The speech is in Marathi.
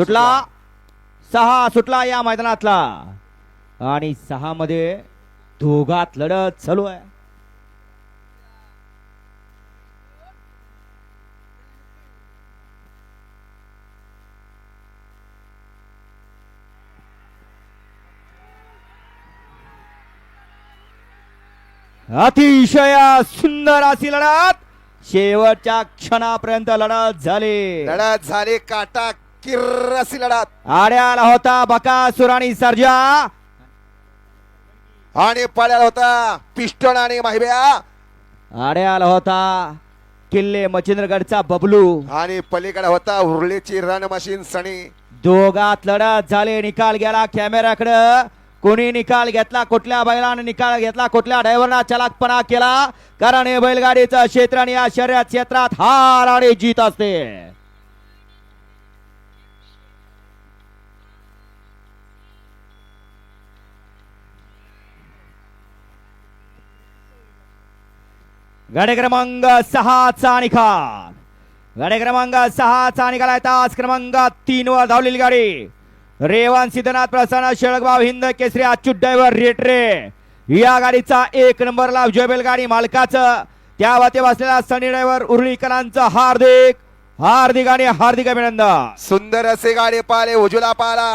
सुटला. सहा सुटला या मैदानातला. आणि सहा मध्ये दोघात लढत चालू आहे. अतिशय सुंदर अशी लढत. शेवटच्या क्षणापर्यंत लढत झाली. लढत झाली काटा अशी लढत आड्याला होता बकासूर आणि सर्जा. आणि पळाला होता पिस्टन आणि माहिब्या. आड्याला होता किल्ले मच्छिंद्रगडचा बबलू. आणि पलीकडे होता उर्लीची रन मशीन सणी दोघात लढत झाले निकाल गेला कॅमेऱ्याकडं. कोणी निकाल घेतला कुठल्या बैलाने निकाल घेतला कुठल्या ड्रायव्हरना चलाकपणा केला? कारण हे बैलगाडीचं क्षेत्र आणि या शर्यत क्षेत्रात हार आणि जीत असते. गाडी क्रमांक सहाचा निकाल गाडी क्रमांक सहाचा निकाल आहे तास क्रमांक तीन वर धावलेली गाडी. रेवान सिद्धनाथ प्रसन्न शेळगाव हिंद केसरी अच्युत ड्रायव्हर रेटरे या गाडीचा एक नंबरला जोबेल गाडी मालकाचं. त्या वाते बसलेला सनी ड्रायव्हर उर्लीकरांचं हार्दिक हार्दिक आणि हार्दिक अभिनंदन. सुंदर असे गाडी पाले उजूला पाला